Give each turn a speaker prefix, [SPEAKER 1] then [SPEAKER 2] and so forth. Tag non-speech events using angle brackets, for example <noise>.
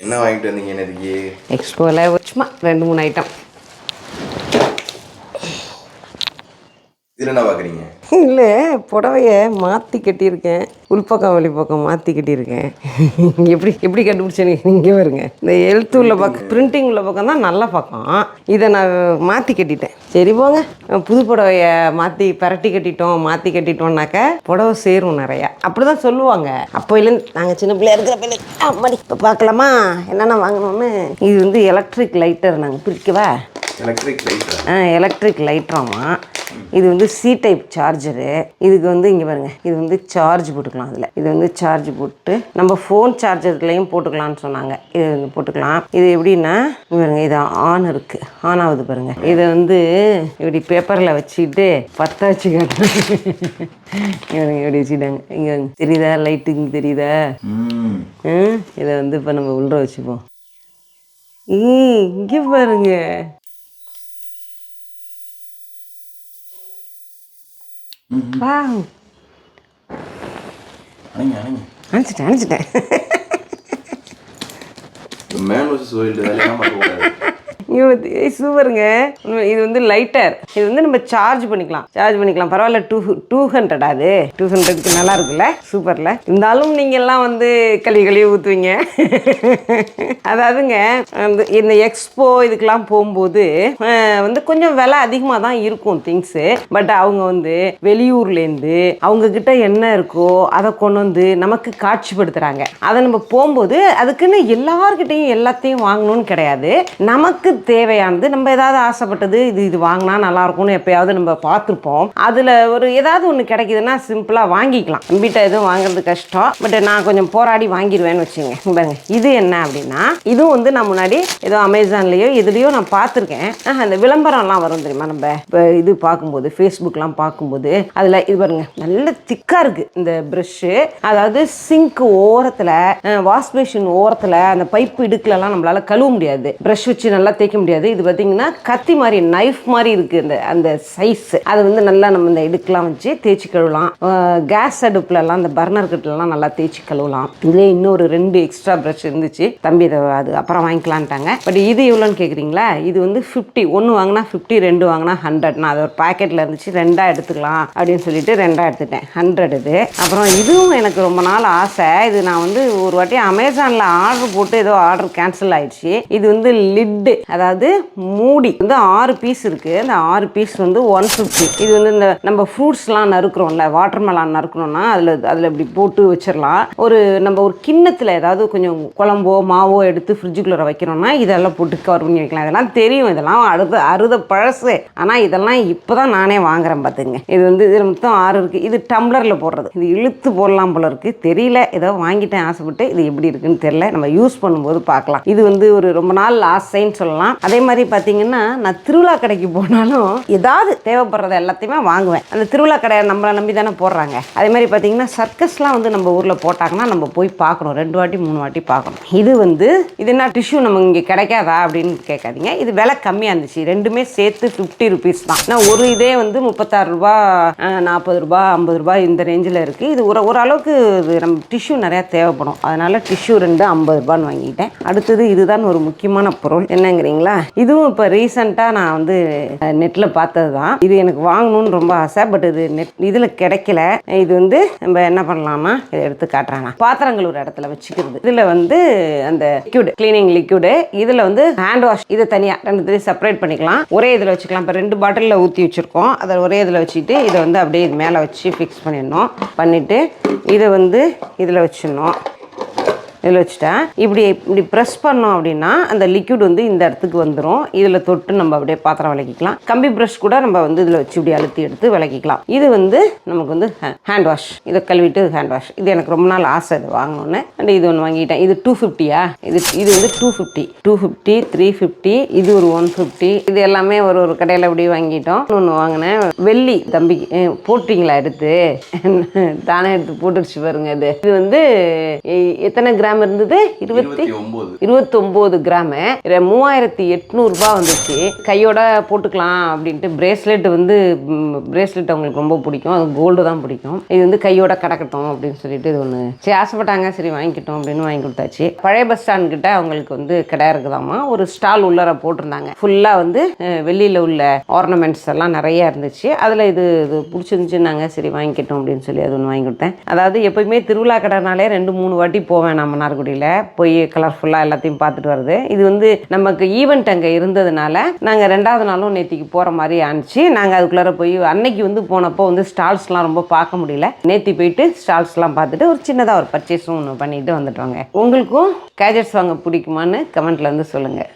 [SPEAKER 1] என்ன வாங்கிட்டு வந்தீங்க எனக்கு
[SPEAKER 2] எக்ஸ்போவில் சும்மா ரெண்டு மூணு ஐட்டம்
[SPEAKER 1] இதில் என்ன பார்க்குறீங்க
[SPEAKER 2] இல்லை புடவைய மாற்றி கட்டியிருக்கேன். உள்பக்கம் வெளிப்பக்கம் மாற்றி கட்டியிருக்கேன். எப்படி எப்படி கண்டுபிடிச்சேன்னு இங்கே வருங்க இந்த எழுத்து உள்ள பக்கம் பிரிண்டிங் உள்ள பக்கம் தான் நல்ல பக்கம் இதை நான் மாற்றி கட்டிட்டேன். சரி போங்க. புது புடவைய மாற்றி பரட்டி கட்டிட்டோம் மாற்றி கட்டிட்டோம்னாக்க புடவை சேரும் நிறையா. அப்படி தான் சொல்லுவாங்க அப்போலேருந்து நாங்கள் சின்ன பிள்ளையா இருக்கிற பிள்ளை அம்மாடி இப்போ பார்க்கலாமா? என்னென்ன வாங்கணும்னு? இது வந்து எலக்ட்ரிக் லைட்டர் நாங்கள் பிரிக்கவா?
[SPEAKER 1] எலக்ட்ரிக் லைட்
[SPEAKER 2] ஆ எலக்ட்ரிக் லைட்ராமா இது வந்து சி டைப் சார்ஜரு இதுக்கு வந்து இங்கே பாருங்க. இது வந்து சார்ஜ் போட்டுக்கலாம் அதில். இது வந்து சார்ஜ் போட்டு நம்ம ஃபோன் சார்ஜர்லையும் போட்டுக்கலாம்னு சொன்னாங்க. இது வந்து போட்டுக்கலாம். இது எப்படின்னா இங்க பாருங்க இது ஆன் இருக்குது ஆன் ஆகுது பாருங்க. இதை வந்து இப்படி பேப்பரில் வச்சுட்டு பற்ற வச்சு காட்டுறாங்க இப்படி வச்சுட்டாங்க. இங்கே தெரியுதா? லைட்டு இங்கே தெரியுதா இதை வந்து இப்போ நம்ம உள்ள வச்சுப்போம். இங்கே பாருங்க. வா
[SPEAKER 1] அணைங்க அணைங்க.
[SPEAKER 2] அனுப்பிச்சிட்டேன்
[SPEAKER 1] மேன் வர்சஸ் வைல்டு வேலையெல்லாம் பார்க்கக்கூடாது
[SPEAKER 2] இங்கே வந்து சூப்பருங்க இது வந்து லைட்டர் இது வந்து நம்ம சார்ஜ் பண்ணிக்கலாம். சார்ஜ் பண்ணிக்கலாம். பரவாயில்ல டூ டூ ஹண்ட்ரட் அது? டூ ஹண்ட்ரட்க்கு நல்லா இருக்குல்ல? சூப்பரில் இருந்தாலும் நீங்கள் எல்லாம் வந்து கழுவி கழுவி ஊற்றுவீங்க அதாவதுங்க அந்த இந்த எக்ஸ்போ இதுக்கெல்லாம் போகும்போது வந்து கொஞ்சம் விலை அதிகமாக தான் இருக்கும் திங்ஸு பட் அவங்க வந்து வெளியூர்லேருந்து அவங்க கிட்ட என்ன இருக்கோ அதை கொண்டு வந்து நமக்கு காட்சிப்படுத்துகிறாங்க அதை நம்ம போகும்போது அதுக்குன்னு எல்லார்கிட்டையும் எல்லாத்தையும் வாங்கணும்னு கிடையாது. நமக்கு தேவையானது. நம்ம ஏதாவது ஆசைப்பட்டது இது இது வாங்கினா நல்லா இருக்கும்னு எப்பயாவது நம்ம பார்த்துருப்போம். அதில் ஒரு ஏதாவது ஒன்று கிடைக்குதுன்னா சிம்பிளாக வாங்கிக்கலாம். நம்பிட்ட எதுவும் வாங்குறது கஷ்டம். பட் நான் கொஞ்சம் போராடி வாங்கிடுவேன்னு வச்சுங்க பாருங்க இது என்ன அப்படின்னா இதுவும் வந்து நான் முன்னாடி ஏதோ அமேசான்லேயோ இதுலேயோ நான் பார்த்துருக்கேன். அந்த விளம்பரம்லாம் வரும் தெரியுமா நம்ம? இப்போ இது பார்க்கும்போது ஃபேஸ்புக்லாம் பார்க்கும்போது அதில் இது பாருங்க நல்ல திக்காக இருக்குது இந்த ப்ரஷ்ஷு அதாவது சிங்க் ஓரத்தில் வாஷ் பேஷன் ஓரத்தில் அந்த பைப்பு இடுக்குலலாம் நம்மளால கழுவ முடியாது. ப்ரஷ் வச்சு நல்லா தேய்க்க முடியாது. இது பார்த்தீங்கன்னா கத்தி மாதிரி நைஃப் மாதிரி இருக்குது இந்த அந்த சைஸ் அது வந்து நல்லா நம்ம இந்த இடுக்கெலாம் வச்சு தேய்ச்சி கழுவலாம். கேஸ் அடுப்புலலாம் அந்த பர்னர் கிட்டலாம் நல்லா தேய்ச்சி கழுவலாம். இதுலேயே இன்னொரு ரெண்டு எக்ஸ்ட்ரா ப்ரஷ் இருந்துச்சு. தம்பி இதை அது அப்புறம் வாங்கிக்கலான்ட்டாங்க. பட் இது எவ்வளோன்னு கேட்குறீங்களா இது வந்து ஃபிஃப்டி ஒன்று வாங்கினா ஃபிஃப்டி ரெண்டு வாங்கினா ஹண்ட்ரட் நான் அது ஒரு பாக்கெட்டில் இருந்துச்சு ரெண்டாக எடுத்துக்கலாம் அப்படின்னு சொல்லிட்டு ரெண்டாக எடுத்துட்டேன். ஹண்ட்ரட் இது. அப்புறம் இதுவும் எனக்கு ரொம்ப நாள் ஆசை. இது நான் வந்து ஒரு வாட்டி அமேசானில் ஆர்டர் போட்டு ஏதோ ஆர்டர் கேன்சல் ஆயிடுச்சு. இது வந்து லிட்டு அதாவது மூடி வந்து ஆறு பீஸ் இருக்குது அந்த ஆறு பீஸ் வந்து ஒன் ஃபிஃப்டி இது வந்து இந்த நம்ம ஃப்ரூட்ஸ்லாம் நறுக்கிறோம்ல வாட்டர் மெலான் நறுக்கணும்னா அதில் அதில் இப்படி போட்டு வச்சிடலாம் ஒரு நம்ம ஒரு கிண்ணத்தில் ஏதாவது கொஞ்சம் குழம்போ மாவோ எடுத்து ஃப்ரிட்ஜுக்குள்ளே வைக்கிறோம்னா இதெல்லாம் போட்டு கவர் பண்ணி வைக்கலாம். இதெல்லாம் தெரியும். இதெல்லாம் அறுத அறுத பழசு. ஆனால் இதெல்லாம் இப்போ தான் நானே வாங்குறேன் பார்த்துங்க இது வந்து இதில் மொத்தம் ஆறு இருக்குது இது டம்ளரில் போடுறது. இது இழுத்து போடலாம் போல இருக்குது தெரியல. ஏதோ வாங்கிட்டேன் ஆசைப்பட்டு. இது எப்படி இருக்குன்னு தெரியல. நம்ம யூஸ் பண்ணும்போது பார்க்கலாம். இது வந்து ஒரு ரொம்ப நாள் ஆசைன்னு சொல்லலாம். அதே மாதிரி பார்த்தீங்கன்னா நான் திருவிழா கடைக்கு போனாலும் ஏதாவது தேவைப்படுறத எல்லாத்தையுமே வாங்குவேன். அந்த திருவிழா கடையை நம்மளை நம்பி தானே போடுறாங்க. அதே மாதிரி பார்த்தீங்கன்னா சர்க்கஸ்லாம் வந்து நம்ம ஊரில் போட்டாங்கன்னா நம்ம போய் பார்க்கணும். ரெண்டு வாட்டி மூணு வாட்டி பார்க்கணும். இது வந்து இது என்ன டிஷ்யூ நம்ம இங்கே கிடைக்காதா அப்படின்னு கேட்காதீங்க. இது விலை கம்மியாக இருந்துச்சு. ரெண்டுமே சேர்த்து ஃபிஃப்டி ருபீஸ் தான். நான் ஒரு இதே வந்து முப்பத்தாறு ரூபா நாற்பது ரூபா ஐம்பது ரூபா இந்த ரேஞ்சில் இருக்குது இது ஒரு ஓரளவுக்கு இது நம்ம டிஷ்யூ நிறையா தேவைப்படும். அதனால் டிஷ்யூ ரெண்டு ஐம்பது ரூபான்னு வாங்கிட்டேன். அடுத்தது இதுதான் ஒரு முக்கியமான பொருள். என்னங்கிறீங்க? பார்த்தீங்களா இதுவும் இப்போ ரீசெண்டாக நான் வந்து நெட்டில் பார்த்தது தான் இது எனக்கு வாங்கணும்னு ரொம்ப ஆசை பட் இது நெட் இதில் கிடைக்கல. இது வந்து நம்ம என்ன பண்ணலாம்னா இதை எடுத்து காட்டுறாங்க. பாத்திரங்கள் ஒரு இடத்துல வச்சுக்கிறது. இதில் வந்து அந்த லிக்யூடு கிளீனிங் லிக்யூடு இதில் வந்து ஹேண்ட் வாஷ் இதை தனியாக ரெண்டு தனியாக செப்பரேட் பண்ணிக்கலாம். ஒரே இதில் வச்சுக்கலாம். இப்போ ரெண்டு பாட்டிலில் ஊற்றி வச்சுருக்கோம். அதை ஒரே இதில் வச்சுட்டு இதை வந்து அப்படியே இது மேலே வச்சு ஃபிக்ஸ் பண்ணிடணும். பண்ணிவிட்டு இதை வந்து இதில் வச்சிடணும். இதில் வச்சுட்டேன். இப்படி இப்படி ப்ரெஸ் பண்ணோம் அப்படின்னா அந்த லிக்யூட் வந்து இந்த இடத்துக்கு வந்துடும் இதில் தொட்டு நம்ம அப்படியே பாத்திரம் விளக்கிக்கலாம். கம்பி ப்ரஷ் கூட நம்ம வந்து இதில் வச்சு இப்படி அழுத்தி எடுத்து விளக்கிக்கலாம். இது வந்து நமக்கு வந்து ஹேண்ட் வாஷ் இதை கழுவிட்டு ஹேண்ட் வாஷ் இது எனக்கு ரொம்ப நாள் ஆசை இது வாங்கணும்னு. அண்ட் இது ஒன்று வாங்கிட்டேன். இது டூ ஃபிஃப்டியா இது இது வந்து two fifty two fifty three fifty இது ஒரு ஒன் ஃபிஃப்டி இது எல்லாமே ஒரு ஒரு கடையில் அப்படி வாங்கிட்டோம். ஒன்று வாங்கினேன். வெள்ளி தம்பிக்கு போட்டிங்களா எடுத்து? <laughs> தானே எடுத்து போட்டுருச்சு பாருங்க இது. இது வந்து எத்தனை கிராம்? கிராம் இருந்தது? இருபத்தி
[SPEAKER 1] இருபத்தி ஒன்பது
[SPEAKER 2] கிராமு. மூவாயிரத்தி எட்நூறுபா வந்துச்சு. கையோட போட்டுக்கலாம் அப்படின்ட்டு பிரேஸ்லெட் வந்து பிரேஸ்லெட் அவங்களுக்கு ரொம்ப பிடிக்கும். அது கோல்டு தான் பிடிக்கும். இது வந்து கையோட கிடக்கட்டும் அப்படின்னு சொல்லிட்டு இது ஒன்று சரி ஆசைப்பட்டாங்க. சரி வாங்கிக்கிட்டோம் அப்படின்னு வாங்கி கொடுத்தாச்சு. பழைய பஸ் ஸ்டாண்ட் கிட்ட அவங்களுக்கு வந்து கடை இருக்குதாமா? ஒரு ஸ்டால் உள்ளர போட்டிருந்தாங்க. ஃபுல்லாக வந்து அஹ், வெள்ளியில் உள்ள ஆர்னமெண்ட்ஸ் எல்லாம் நிறைய இருந்துச்சு. அதில் இது இது பிடிச்சிருந்துச்சுன்னாங்க. சரி வாங்கிக்கிட்டோம் அப்படின்னு சொல்லி அது ஒன்று வாங்கி கொடுத்தேன். அதாவது எப்பயுமே திருவிழா கடைனாலே ரெண்டு மூணு வாட்டி போவேன் நம்ம மன்னார்குடியில் போய் கலர்ஃபுல்லாக எல்லாத்தையும் பார்த்துட்டு வருது இது வந்து நமக்கு ஈவெண்ட் அங்கே இருந்ததுனால நாங்கள் ரெண்டாவது நாளும் நேத்திக்கு போகிற மாதிரி ஆனிச்சு. நாங்கள் அதுக்குள்ளார போய் அன்னைக்கு வந்து போனப்போ வந்து ஸ்டால்ஸ்லாம் ரொம்ப பார்க்க முடியல. நேத்தி போயிட்டு ஸ்டால்ஸ்லாம் பார்த்துட்டு ஒரு சின்னதாக ஒரு பர்ச்சேஸும் ஒன்று பண்ணிட்டு வந்துட்டோங்க. உங்களுக்கும் கேஜெட்ஸ் வாங்க பிடிக்குமான்னு கமெண்ட்டில் வந்து சொல்லுங்கள்